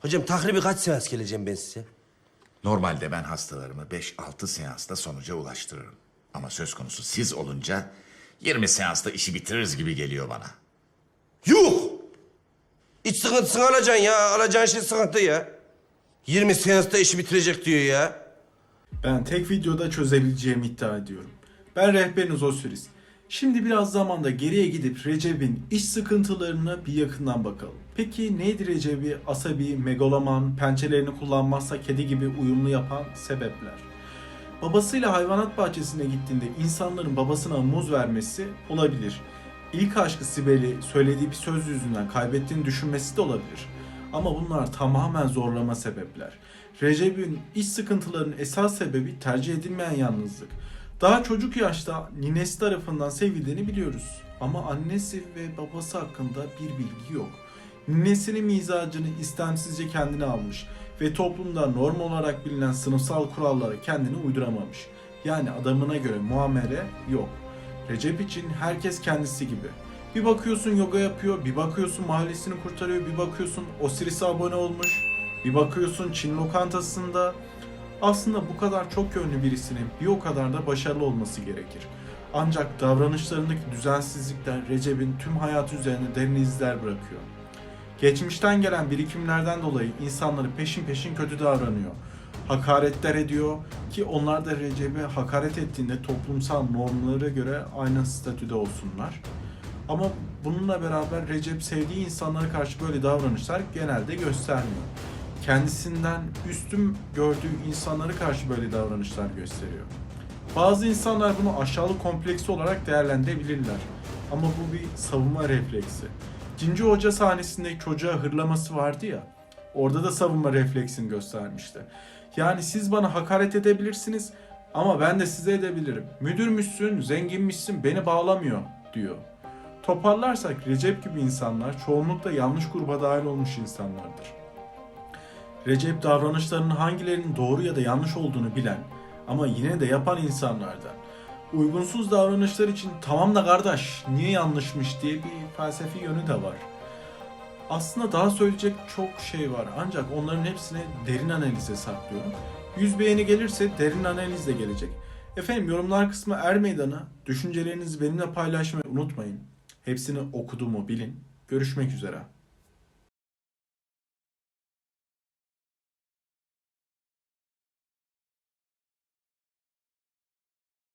Hocam takribi kaç seans geleceğim ben size? Normalde ben hastalarımı 5-6 seansta sonuca ulaştırırım. Ama söz konusu siz olunca 20 seansta işi bitiririz gibi geliyor bana. Yuh! İç sıkıntısını alacaksın ya. Alacağın şey sıkıntı ya. 20 seansta işi bitirecek diyor ya. Ben tek videoda çözebileceğimi iddia ediyorum. Ben rehberiniz Osiris. Şimdi biraz zamanda geriye gidip Recep'in iş sıkıntılarına bir yakından bakalım. Peki neydi Recep'i asabi, megaloman, pençelerini kullanmazsa kedi gibi uyumlu yapan sebepler? Babasıyla hayvanat bahçesine gittiğinde insanların babasına muz vermesi olabilir. İlk aşkı Sibel'i söylediği bir söz yüzünden kaybettiğini düşünmesi de olabilir. Ama bunlar tamamen zorlama sebepler. Recep'in iş sıkıntılarının esas sebebi tercih edilmeyen yalnızlık. Daha çocuk yaşta ninesi tarafından sevildiğini biliyoruz. Ama annesi ve babası hakkında bir bilgi yok. Ninesinin mizacını istemsizce kendine almış ve toplumda norm olarak bilinen sınıfsal kurallara kendini uyduramamış. Yani adamına göre muamele yok. Recep için herkes kendisi gibi. Bir bakıyorsun yoga yapıyor, bir bakıyorsun mahallesini kurtarıyor, bir bakıyorsun Osiris'e abone olmuş, bir bakıyorsun Çin lokantasında. Aslında bu kadar çok yönlü birisinin bir o kadar da başarılı olması gerekir. Ancak davranışlarındaki düzensizlikler Recep'in tüm hayatı üzerinde derin izler bırakıyor. Geçmişten gelen birikimlerden dolayı insanları peşin peşin kötü davranıyor. Hakaretler ediyor ki onlar da Recep'e hakaret ettiğinde toplumsal normlara göre aynı statüde olsunlar. Ama bununla beraber Recep sevdiği insanlara karşı böyle davranışlar genelde göstermiyor. Kendisinden üstün gördüğü insanlara karşı böyle davranışlar gösteriyor. Bazı insanlar bunu aşağılık kompleksi olarak değerlendirebilirler. Ama bu bir savunma refleksi. Cinci Hoca sahnesinde çocuğa hırlaması vardı ya. Orada da savunma refleksini göstermişti. Yani siz bana hakaret edebilirsiniz ama ben de size edebilirim. Müdürmüşsün, zenginmişsin, beni bağlamıyor diyor. Toparlarsak Recep gibi insanlar çoğunlukla yanlış gruba dahil olmuş insanlardır. Recep davranışlarının hangilerinin doğru ya da yanlış olduğunu bilen ama yine de yapan insanlardan. Uygunsuz davranışlar için tamam da kardeş niye yanlışmış diye bir felsefi yönü de var. Aslında daha söyleyecek çok şey var ancak onların hepsini derin analize saklıyorum. 100 beğeni gelirse derin analiz de gelecek. Efendim yorumlar kısmı er meydana. Düşüncelerinizi benimle paylaşmayı unutmayın. Hepsini okuduğumu bilin. Görüşmek üzere.